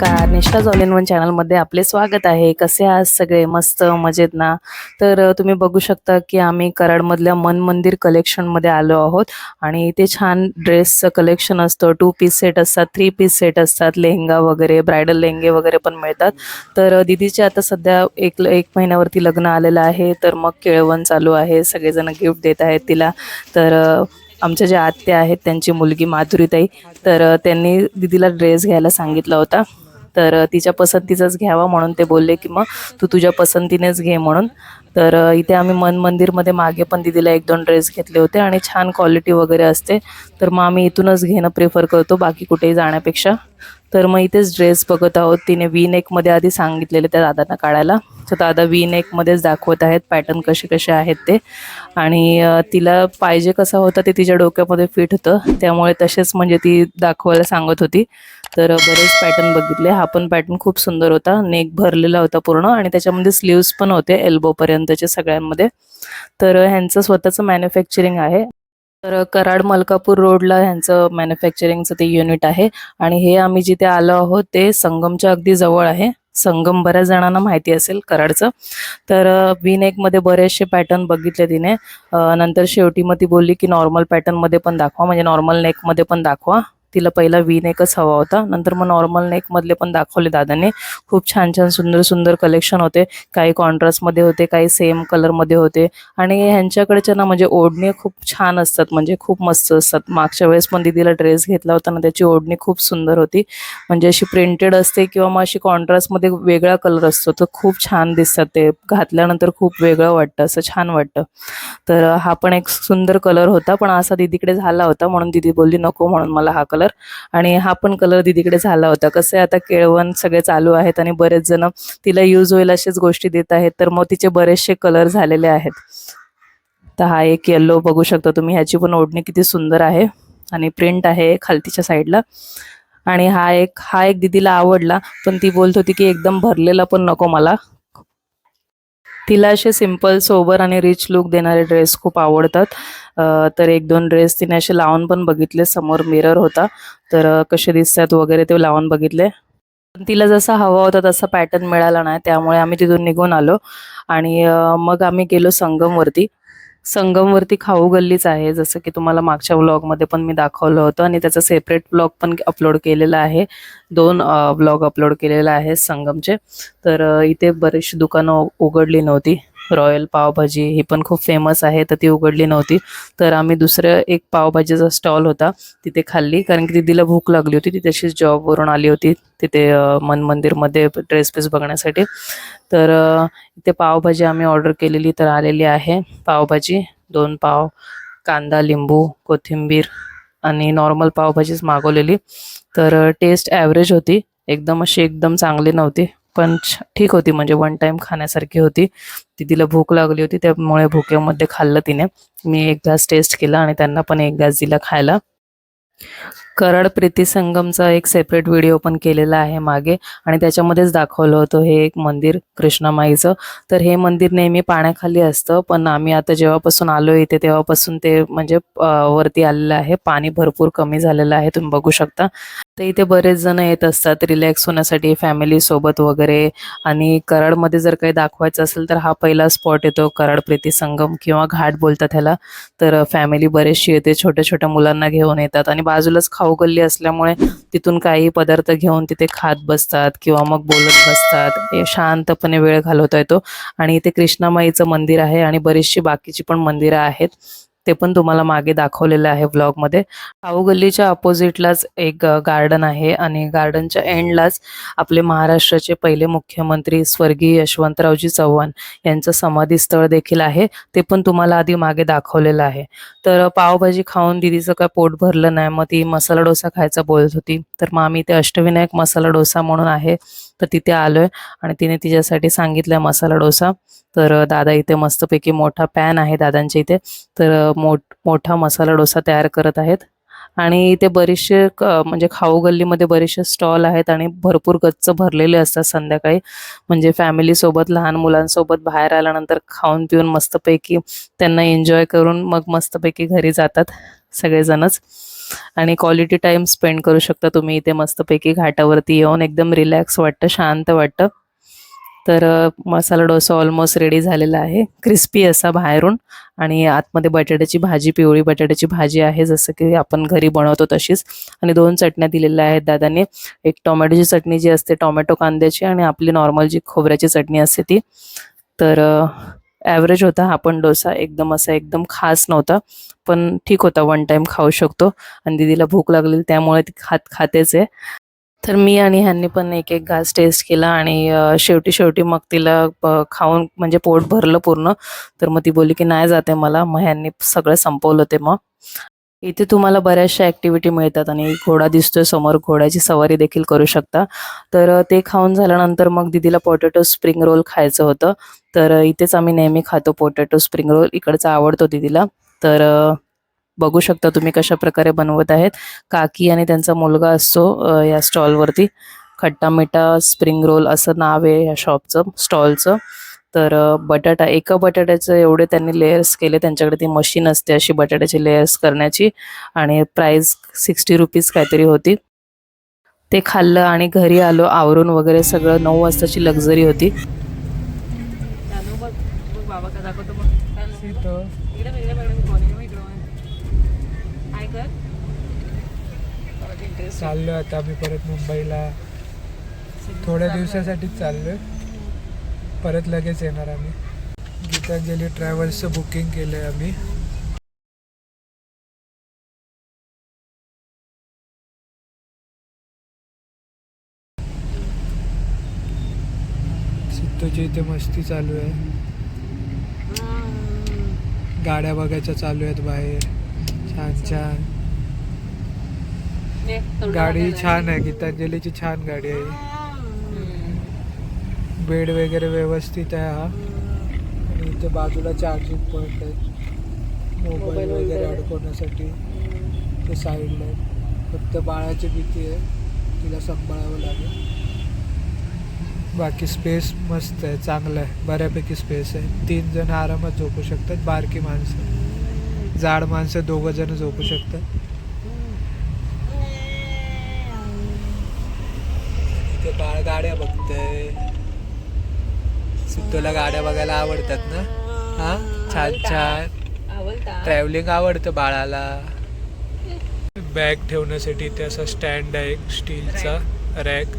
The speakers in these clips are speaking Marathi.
नमस्कार. निष्ठा ऑल वन चॅनलमध्ये आपले स्वागत आहे. कसे आहात सगळे? मस्त मजेत ना? तर तुम्ही बघू शकता की आम्ही कराडमधल्या मन मंदिर कलेक्शनमध्ये आलो आहोत. आणि इथे छान ड्रेसचं कलेक्शन असतं. टू पीस सेट असतात थ्री पीस सेट असतात. लेहंगा वगैरे ब्रायडल लेहंगे वगैरे पण मिळतात. तर दिदीचे दीदीचे आता सध्या एक एक महिन्यावरती लग्न आलेलं आहे. तर मग केळवण चालू आहे. सगळेजण गिफ्ट देत आहेत तिला. तर आमच्या ज्या आत्या आहेत त्यांची मुलगी माधुरीताई. तर त्यांनी दीदीला ड्रेस घ्यायला सांगितला होता. तर तिच्या पसंतीचाच घ्यावा म्हणून ते बोलले की मग तू तुझ्या पसंतीनेच घे म्हणून. तर इथे आम्ही मन मंदिरमध्ये मागे पण दीदीला एक दोन ड्रेस घेतले होते आणि छान क्वालिटी वगैरे असते. तर मग आम्ही इथूनच घेणं प्रेफर करतो बाकी कुठेही जाण्यापेक्षा. तर मग इथेच ड्रेस बघत आहोत. तिने वी नेकमध्ये आधी सांगितलेले त्या दादांना काढायला. तर दादा वी नेकमध्येच दाखवत आहेत पॅटर्न कसे कसे आहेत ते. आणि तिला पाहिजे कसा होता ते तिच्या डोक्यामध्ये फिट होतं. त्यामुळे तसेच म्हणजे ती दाखवायला सांगत होती. तर बरेच पॅटर्न बघितले. हा पण पॅटर्न खूप सुंदर होता. नेक भरलेला होता पूर्ण आणि त्याच्यामध्ये स्लीव्स पण होते एल्बोपर्यंतचे सगळ्यांमध्ये. तर ह्यांचं स्वतःचं मॅन्युफॅक्चरिंग आहे. तर कराड मलकापूर रोडला ह्यांचं मॅन्युफॅक्चरिंगचं ते युनिट आहे आणि हे आम्ही जिथे आलो आहोत ते संगमच्या अगदी जवळ आहे. संगम बऱ्याच जणांना माहिती असेल कराडचं. तर वी नेकमध्ये बरेचसे पॅटर्न बघितले तिने. नंतर शेवटी मग ती बोलली की नॉर्मल पॅटर्नमध्ये पण दाखवा. म्हणजे नॉर्मल नेकमध्ये पण दाखवा. तिला पहिला वी नेकच हवा होता. नंतर मग नॉर्मल नेकमधले पण दाखवले दादाने. खूप छान छान सुंदर सुंदर कलेक्शन होते. काही कॉन्ट्रास्टमध्ये होते काही सेम कलरमध्ये होते. आणि ह्यांच्याकडच्या ना म्हणजे ओढणी खूप छान असतात. म्हणजे खूप मस्त असतात. मागच्या वेळेस पण दिदीला ड्रेस घेतला होता ना त्याची ओढणी खूप सुंदर होती. म्हणजे अशी प्रिंटेड असते किंवा मग अशी कॉन्ट्रास्टमध्ये वेगळा कलर असतो. तर खूप छान दिसतात ते. घातल्यानंतर खूप वेगळं वाटतं असं छान वाटतं. तर हा पण एक सुंदर कलर होता. पण असा दिदीकडे झाला होता म्हणून दिदी बोलली नको म्हणून मला हा कलर आणि हा पण कलर दिदीकडे झाला होता. कसं आहे आता केळवण सगळे चालू आहेत आणि बरेच जण तिला यूज होईल अशाच गोष्टी देत आहेत. तर मग तिचे बरेचसे कलर झालेले आहेत. तर हा एक येल्लो बघू शकता तुम्ही. ह्याची पण ओढणी किती सुंदर आहे. आणि प्रिंट आहे खालतीच्या साईडला आणि हा एक हा एक दिदीला आवडला पण ती बोलत होती की एकदम भरलेला पण नको मला. तिला असे सिंपल सोबर आणि रिच लुक देणारे ड्रेस खूप आवडतात. तर एक दोन ड्रेस तिने असे लावून पण बघितले. समोर मिरर होता. तर कसे दिसतात वगैरे ते लावून बघितले. पण तिला जसा हवा होता तसा पॅटर्न मिळाला नाही. त्यामुळे आम्ही तिथून निघून आलो. आणि मग आम्ही गेलो संगमवरती. संगमवरती खाऊ गल्लीच आहे. जसं की तुम्हाला मागच्या व्लॉगमध्ये पण मी दाखवलं होतं आणि त्याचा सेपरेट ब्लॉग पण अपलोड केलेला आहे. दोन ब्लॉग अपलोड केलेला आहे संगमचे. तर इथे बरीचशी दुकानं उघडली नव्हती. रॉयल पावभाजी ही पण खूप फेमस आहे तर ती उघडली नव्हती. तर आम्ही दुसरं एक पावभाजीचा स्टॉल होता तिथे खाल्ली. कारण की दिदीला भूक लागली होती ती तशीच जॉबवरून आली होती तिथे मन मंदिरमध्ये ड्रेस पीस बघण्यासाठी. तर इथे पावभाजी आम्ही ऑर्डर केलेली तर आलेली आहे. पावभाजी दोन पाव कांदा लिंबू कोथिंबीर आणि नॉर्मल पावभाजीच मागवलेली. तर टेस्ट ॲव्हरेज होती. एकदम अशी एकदम चांगली नव्हती. पण ठीक होती. म्हणजे वन टाइम खाण्यासारखी होती. ती तिला भूक लागली होती त्यामुळे भुकेमध्ये खाल्लं तिने. मी एक घास टेस्ट केला आणि त्यांना पण एक घास दिला खायला. कराड प्रीती संगमचा एक सेपरेट व्हिडिओ पण केलेला आहे मागे. आणि त्याच्यामध्येच दाखवलं होतं हे एक मंदिर कृष्णामाईचं. तर हे मंदिर नेहमी पाण्याखाली असतं पण आम्ही आता जेव्हापासून आलो इथे तेव्हापासून ते म्हणजे वरती आलेलं आहे. पाणी भरपूर कमी झालेलं आहे तुम्ही बघू शकता. तर इथे बरेच जण येत असतात रिलॅक्स होण्यासाठी फॅमिली सोबत वगैरे. आणि कराडमध्ये जर काही दाखवायचं असेल तर हा पहिला स्पॉट येतो कराड प्रीती संगम किंवा घाट बोलतात ह्याला. तर फॅमिली बरेचशी येते छोट्या छोट्या मुलांना घेऊन येतात. आणि बाजूलाच खाऊ गल्ली असल्यामुळे तिथून काही पदार्थ घेऊन तिथे खात बसतात किंवा मग बोलत बसतात. शांतपणे वेळ घालवता येतो. आणि इथे कृष्णामाईचं मंदिर आहे आणि बरीचशी बाकीची पण मंदिरं आहेत. ते पण तुम्हाला मागे दाखवलेलं आहे ब्लॉगमध्ये खाऊ गल्लीच्या अपोजिटलाच एक गार्डन आहे आणि गार्डनच्या एंडलाच आपले महाराष्ट्राचे पहिले मुख्यमंत्री स्वर्गीय यशवंतरावजी चव्हाण यांचं समाधीस्थळ देखील आहे. ते पण तुम्हाला आधी मागे दाखवलेलं आहे. तर पावभाजी खाऊन दिदीचं काय पोट भरलं नाही. मग ती मसाला डोसा खायचा बोलत होती. तर मग आम्ही ते अष्टविनायक मसाला डोसा म्हणून आहे. तर तिथे आलोय आणि तिने तिच्यासाठी सांगितलं मसाला डोसा. तर दादा इथे मस्तपैकी मोठा पॅन आहे दादांच्या इथे. तर मोठ मोठा मसाला डोसा तयार करत आहेत. आणि इथे बरेचसे क- म्हणजे खाऊ गल्लीमध्ये बरेचसे स्टॉल आहेत आणि भरपूर गच्च भरलेले असतात संध्याकाळी. म्हणजे फॅमिलीसोबत लहान मुलांसोबत बाहेर आल्यानंतर खाऊन पिऊन मस्तपैकी त्यांना एन्जॉय करून मग मस्तपैकी घरी जातात सगळेजणच. आणि क्वालिटी टाइम स्पेंड करू शकता तुम्ही इथे मस्तपैकी घाटावरती येऊन. एकदम रिलॅक्स वाटतं शांत वाटतं. तर मसाला डोसा ऑलमोस्ट रेडी झालेला आहे. क्रिस्पी असा बाहेरून. आणि आतमध्ये बटाट्याची भाजी पिवळी बटाट्याची भाजी आहे जसं की आपण घरी बनवतो तशीच. आणि दोन चटण्या दिलेल्या आहेत दादाने. एक टोमॅटोची चटणी जी असते टोमॅटो कांद्याची आणि आपली नॉर्मल जी खोबऱ्याची चटणी असते ती. तर ॲव्हरेज होता. हा पण डोसा एकदम असा एकदम खास नव्हता. पण ठीक होता. वन टाईम खाऊ शकतो. आणि दिदीला भूक लागलेली त्यामुळे ती खात खातेच आहे. तर मी आणि ह्यांनी पण एक एक घास टेस्ट केला आणि शेवटी शेवटी मग तिला खाऊन म्हणजे पोट भरलं पूर्ण. तर मग ती बोलली की नाही जाते मला. मग ह्यांनी सगळं संपवलं ते मग. इथे तुम्हाला बऱ्याचशा ॲक्टिव्हिटी मिळतात आणि घोडा दिसतोय समोर घोड्याची सवारी देखील करू शकता. तर ते खाऊन झाल्यानंतर मग दिदीला पोटॅटो स्प्रिंग रोल खायचं होतं. तर इथेच आम्ही नेहमी खातो पोटॅटो स्प्रिंग रोल इकडचा आवडतो दिदीला. तर बघू शकता तुम्ही कशा प्रकारे बनवत आहेत. काकी आणि त्यांचा मुलगा असतो या स्टॉलवरती खट्टा मिठा स्प्रिंग रोल असं नाव आहे या शॉपचं स्टॉलचं तर बटाटा एका बटाट्याचं एवढे त्यांनी लेयर्स केले. त्यांच्याकडे ती मशीन असते अशी बटाट्याची लेयर्स करण्याची. आणि प्राईस सिक्स्टी रुपीज काहीतरी होती. ते खाल्लं आणि घरी आलो. आवरून वगैरे सगळं नऊ वाजताची लक्झरी होती. चाललो आता आम्ही परत मुंबईला. थोड्या दिवसासाठीच चाललोय. परत लगेच येणार आम्ही. गीतांजली ट्रॅव्हल्सचं बुकिंग केलंय आम्ही. सिद्धूची इथे मस्ती चालू आहे. गाड्या बघायच्या चालू आहेत बाहेर. छान छान. गाडी छान आहे. गीतांजलीची छान गाडी आहे. बेड वगैरे व्यवस्थित आहे हा. आणि इथे बाजूला चार्जिंग पॉईंट आहे. मोबाईल वगैरे अडकवण्यासाठी ते साईडला आहे. फक्त बाळाची भीती आहे. तिला सांभाळावं लागेल. बाकी स्पेस मस्त आहे. चांगलं आहे. बऱ्यापैकी स्पेस आहे. तीन जण आरामात झोपू शकतात. बारकी माणसं. जाड माणसं दोघं जण झोपू शकतात. बाळ गाड्या बघतंय. सिद्धूला गाड्या बघायला आवडतात ना? हा? छान छान. ट्रॅव्हलिंग आवडतं बाळाला. बॅग ठेवण्यासाठी इथे असा स्टँड आहे स्टीलचा रॅक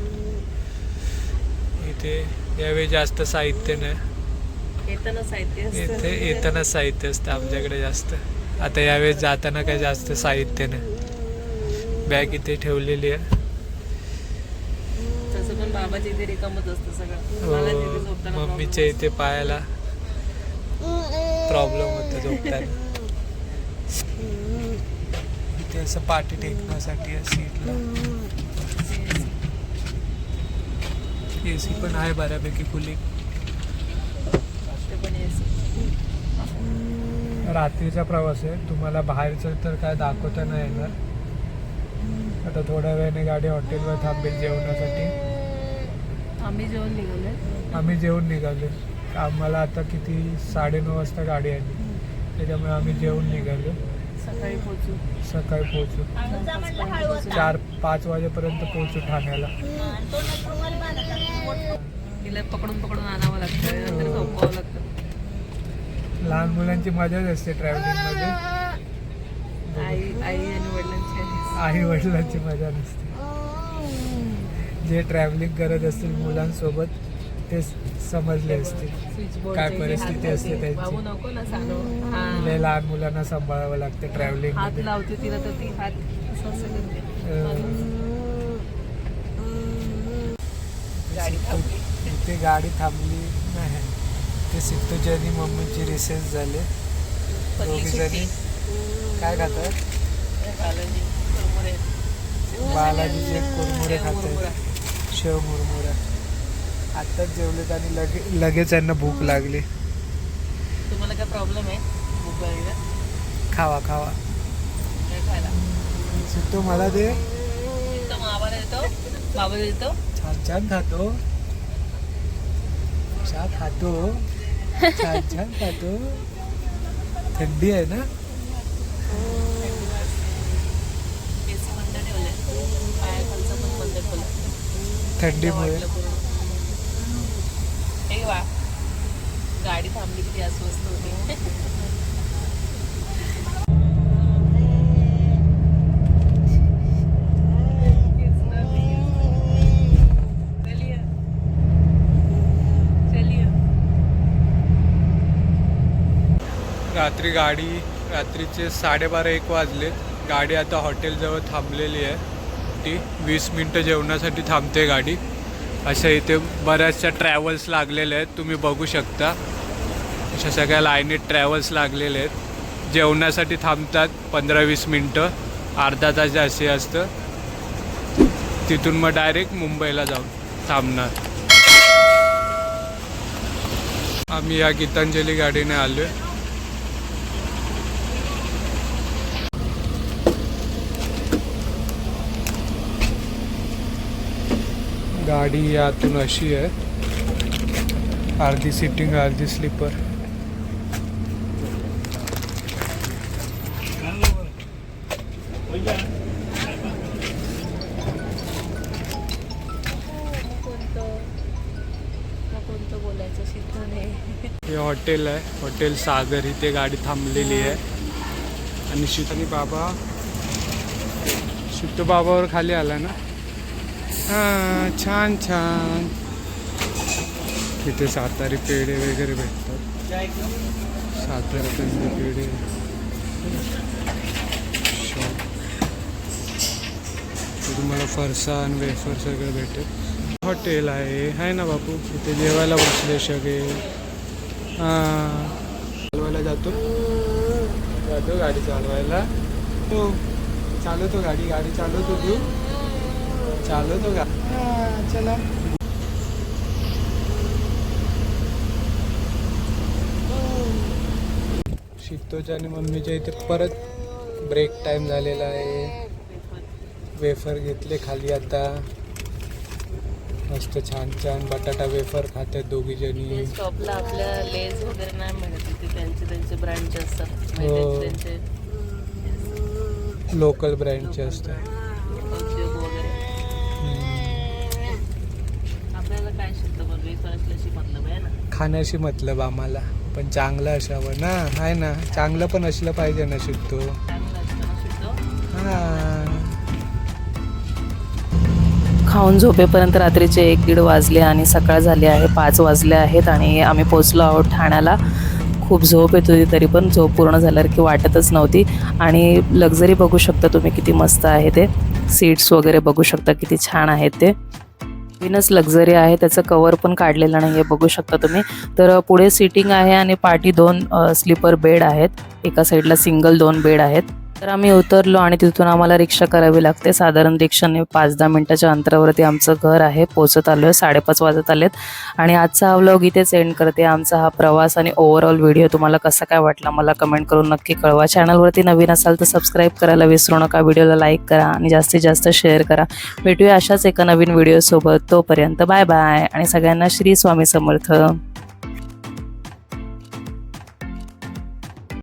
इथे यावेळी जास्त साहित्य नाही. इथे येताना साहित्य असतं आमच्याकडे जास्त. आता यावेळेस जाताना काही जास्त साहित्य नाही. बॅग इथे ठेवलेली आहे. पण बाबाच्या इथे रिकामच असतं सगळं. हो, मम्मीच्या इथे पायाला प्रॉब्लेम होतो झोपताना. इथे असं पाठी टेकण्यासाठी आहे सीटला ए सी पण आहे बऱ्यापैकी कुलिंग रात्रीचा प्रवास आहे. तुम्हाला बाहेरचं तर काय दाखवता नाही येणार. आता थोड्या वेळाने गाडी हॉटेलवर थांबेल जेवणासाठी. आम्ही जेवण निघालोय. आम्ही जेवून निघालो आम्हाला आता किती? साडेनऊ वाजता गाडी आली. त्याच्यामुळे आम्ही जेवून निघालो सकाळी पोहोचू. सकाळी पोहोचू. चार पाच वाजेपर्यंत पोहोचू ठाण्याला. तिला पकडून पकडून आणावं लागतं. नंतर झोपवावं लागतं. लहान मुलांची मजाच असते ट्रॅव्हलिंगमध्ये आई आई आणि वडिलांची. आई वडिलांची मजा नसते. जे ट्रॅव्हलिंग करत असतील मुलांसोबत ते समजले असतील. काय परिस्थिती असते त्यांची. लय लहान मुलांना सांभाळावं लागते ट्रॅव्हलिंग हात मध्ये. लावते तिला तर ती हात गाडी थांबली. इथे गाडी थांबली नाही. ते सिद्धूची आणि मम्मीची रिसेस झाले. दोघी जणी. काय खातात? बालाजीचे कुरमुरे खातात. शेव मुरमुरा आत्ताच जेवलेत आणि लगे लगेच यांना भूक लागली. तुम्हाला काय प्रॉब्लेम आहे? भूक लागली खावा खावा. सिद्धू मला दे. छान छान खातो. छान खातो. छान छान खातो. थंडी आहे ना? थंडीमुळे. हे वा. गाडी थांबली किती अस्वस्थ होती. रात्री गाडी रात्रीचे साडेबारा एक वाजले. गाडी आता हॉटेलजवळ थांबलेली आहे. ती वीस मिनटं जेवणासाठी थांबते गाडी. अशा इथे बऱ्याचशा ट्रॅव्हल्स लागलेल्या आहेत तुम्ही बघू शकता. अशा सगळ्या लाईनीत ट्रॅव्हल्स लागलेले आहेत. जेवणासाठी थांबतात पंधरा वीस मिनटं अर्धा तास जास्त असतं. तिथून मग डायरेक्ट मुंबईला जाऊन थांबणार. आम्ही या गीतांजली गाडीने आलो आहे गाडी यातून अशी आहे. अर्धी सिटिंग अर्धी स्लीपर कोणतं बोलायचं हे हॉटेल आहे. हॉटेल सागर इथे गाडी थांबलेली आहे. आणि शितानी बाबा शितू बाबावर खाली आला ना? हां छान छान. तिथे सातारी पेढे वगैरे भेटतात. सातारी कंदी पेढे तुम्हाला फरसा तुम्हाला फरसाण वेफर सगळं भेटेल. हॉटेल आहे. आहे ना बापू? इथे जेवायला बसले सगळे. हां. चालवायला जातो. जातो गाडी चालवायला. हो. चालवतो गाडी. गाडी चालवतो तू. चालवतो का? हां चला. शिकतोच्या आणि मम्मीच्या इथे परत ब्रेक टाइम झालेला आहे. वेफर घेतले खाली आता. मस्त छान छान बटाटा वेफर खातात दोघी जणी स्टॉपला आपल्या लेज वगैरे नाही मिळत तिथे त्यांचे त्यांचे ब्रँच असतात. हो. त्यांचे. लोकल ब्रँडचे असतात. मतलब आहे ना. खाण्याशी मतलब आम्हाला. पण चांगलं असावं ना. आहे ना. चांगलं पण असलं पाहिजे ना शिकतो. चांगलं असतं ना शिकतो. हां. खाऊन झोपेपर्यंत रात्रीचे एक दीड वाजले आणि सकाळ झाली आहे. पाच वाजले आहेत आणि आम्ही पोचलो आहोत ठाण्याला. खूप झोप येत होती तरी पण झोप पूर्ण झाल्यासारखी वाटतच नव्हती. आणि लक्झरी बघू शकता तुम्ही किती मस्त आहे ते. सीट्स वगैरे बघू शकता किती छान आहेत ते. विनस लक्झरी आहे त्याचं कवर पण काढलेलं नाही आहे बघू शकता तुम्ही. तर पुढे सिटिंग आहे आणि पाठी दोन स्लीपर बेड आहेत. एका साईडला सिंगल दोन बेड आहेत. तर आम्ही उतरलो आणि तिथून आम्हाला रिक्षा करावी लागते. साधारण रिक्षाने पाच दहा मिनटाच्या अंतरावरती आमचं घर आहे. पोचत आलो आहे. साडेपाच वाजत आलेत. आणि आजचा हा व्लॉग इथेच एंड करते. आमचा हा प्रवास आणि ओव्हरऑल व्हिडिओ तुम्हाला कसा काय वाटला मला कमेंट करून नक्की कळवा. चॅनलवरती नवीन असाल तर सबस्क्राईब करायला विसरू नका. व्हिडिओला लाईक करा आणि जास्तीत जास्त शेअर करा. भेटूया अशाच एका नवीन व्हिडिओसोबत तोपर्यंत बाय बाय आणि सगळ्यांना श्री स्वामी समर्थ.